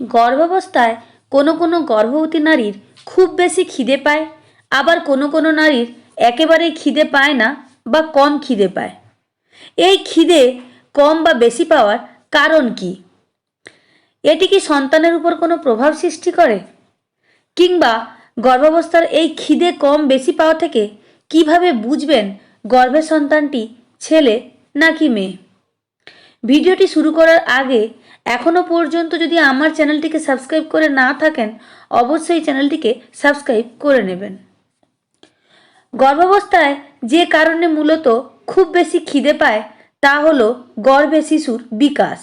গর্ভাবস্থায় কোনো কোনো গর্ভবতী নারীর খুব বেশি খিদে পায়, আবার কোনো কোনো নারীর একেবারেই খিদে পায় না বা কম খিদে পায়। এই খিদে কম বা বেশি পাওয়ার কারণ কি? এটি কি সন্তানের উপর কোনো প্রভাব সৃষ্টি করে? কিংবা গর্ভাবস্থার এই খিদে কম বেশি পাওয়া থেকে কীভাবে বুঝবেন গর্ভের সন্তানটি ছেলে নাকি মেয়ে? ভিডিওটি শুরু করার আগে এখনও পর্যন্ত যদি আমার চ্যানেলটিকে সাবস্ক্রাইব করে না থাকেন, অবশ্যই চ্যানেলটিকে সাবস্ক্রাইব করে নেবেন। গর্ভাবস্থায় যে কারণে মূলত খুব বেশি খিদে পায়, তা হলো গর্ভে শিশুর বিকাশ।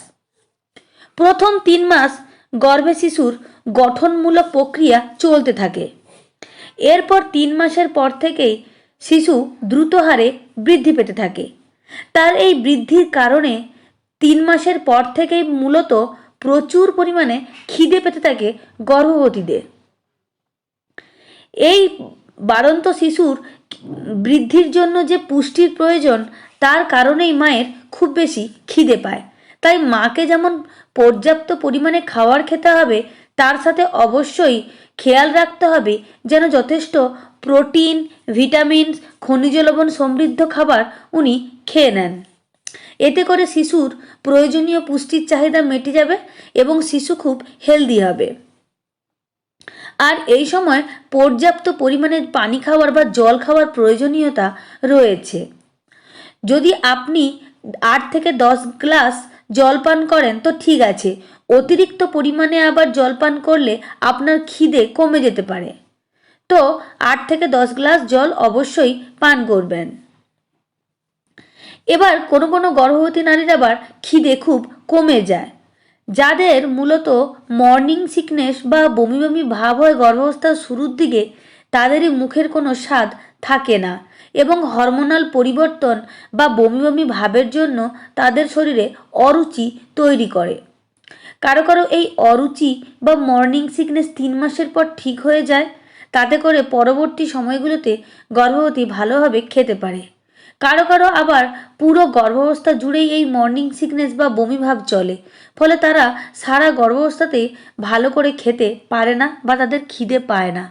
প্রথম তিন মাস গর্ভে শিশুর গঠনমূলক প্রক্রিয়া চলতে থাকে। এরপর তিন মাসের পর থেকেই শিশু দ্রুত হারে বৃদ্ধি পেতে থাকে। তার এই বৃদ্ধির কারণে তিন মাসের পর থেকেই মূলত প্রচুর পরিমাণে খিদে পেতে থাকে গর্ভবতীদের। এই বাড়ন্ত শিশুর বৃদ্ধির জন্য যে পুষ্টির প্রয়োজন, তার কারণেই মায়ের খুব বেশি খিদে পায়। তাই মাকে যেমন পর্যাপ্ত পরিমাণে খাবার খেতে হবে, তার সাথে অবশ্যই খেয়াল রাখতে হবে যেন যথেষ্ট প্রোটিন, ভিটামিনস, খনিজ লবণ সমৃদ্ধ খাবার উনি খেয়ে নেন। এতে করে শিশুর প্রয়োজনীয় পুষ্টির চাহিদা মেটে যাবে এবং শিশু খুব হেলদি হবে। আর এই সময় পর্যাপ্ত পরিমাণে পানি খাওয়ার বা জল খাওয়ার প্রয়োজনীয়তা রয়েছে। যদি আপনি আট থেকে দশ গ্লাস জল পান করেন, তো ঠিক আছে। অতিরিক্ত পরিমাণে আবার জল পান করলে আপনার খিদে কমে যেতে পারে। তো আট থেকে দশ গ্লাস জল অবশ্যই পান করবেন। এবার কোনো কোনো গর্ভবতী নারীর আবার খিদে খুব কমে যায়। যাদের মূলত মর্নিং সিকনেস বা বমি বমি ভাব হয় গর্ভাবস্থার শুরুর দিকে তাদেরই মুখের কোনো স্বাদ থাকে না এবং হরমোনাল পরিবর্তন বা বমি বমি ভাবের জন্য তাদের শরীরে অরুচি তৈরি করে। কারও কারও এই অরুচি বা মর্নিং সিকনেস তিন মাসের পর ঠিক হয়ে যায়, তাতে করে পরবর্তী সময়গুলোতে গর্ভবতী ভালোভাবে খেতে পারে। কারও কারও আবার পুরো গর্ভাবস্থা জুড়েই এই মর্নিং সিকনেস বা বমি ভাব চলে। ফলে তারা সারা গর্ভাবস্থাতে ভালো করে খেতে পারে না বা তাদের খিদে পায় না।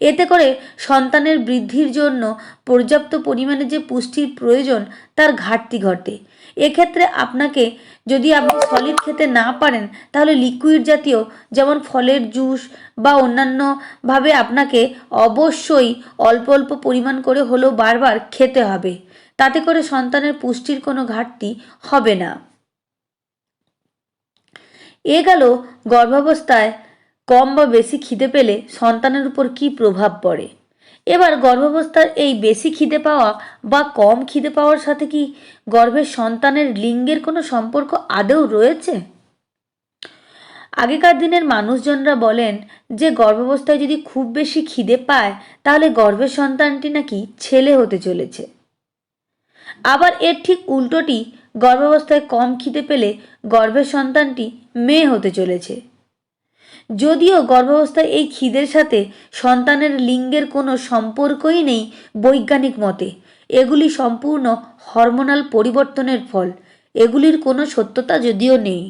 এতে করে সন্তানের বৃদ্ধির জন্য পর্যাপ্ত পরিমাণে যে পুষ্টির প্রয়োজন, তার ঘাটতি ঘটে। এক্ষেত্রে আপনাকে যদি আপনি সলিড খেতে না পারেন, তাহলে লিকুইড জাতীয় যেমন ফলের জুস বা অন্যান্যভাবে আপনাকে অবশ্যই অল্প অল্প পরিমাণ করে হলেও বারবার খেতে হবে। তাতে করে সন্তানের পুষ্টির কোনো ঘাটতি হবে না। এ গেল গর্ভাবস্থায় কম বা বেশি খিদে পেলে সন্তানের উপর কী প্রভাব পড়ে? এবার গর্ভাবস্থার এই বেশি খিদে পাওয়া বা কম খিদে পাওয়ার সাথে কি গর্ভের সন্তানের লিঙ্গের কোনো সম্পর্ক আদৌ রয়েছে? আগেকার দিনের মানুষজনরা বলেন যে গর্ভাবস্থায় যদি খুব বেশি খিদে পায়, তাহলে গর্ভের সন্তানটি নাকি ছেলে হতে চলেছে। আবার এর ঠিক উল্টোটি গর্ভাবস্থায় কম খিদে পেলে গর্ভের সন্তানটি মেয়ে হতে চলেছে। যদিও গর্ভাবস্থায় এই খিদের সাথে সন্তানের লিঙ্গের কোনো সম্পর্কই নেই বৈজ্ঞানিক মতে, এগুলি সম্পূর্ণ হরমোনাল পরিবর্তনের ফল। এগুলির কোনো সত্যতা যদিও নেই।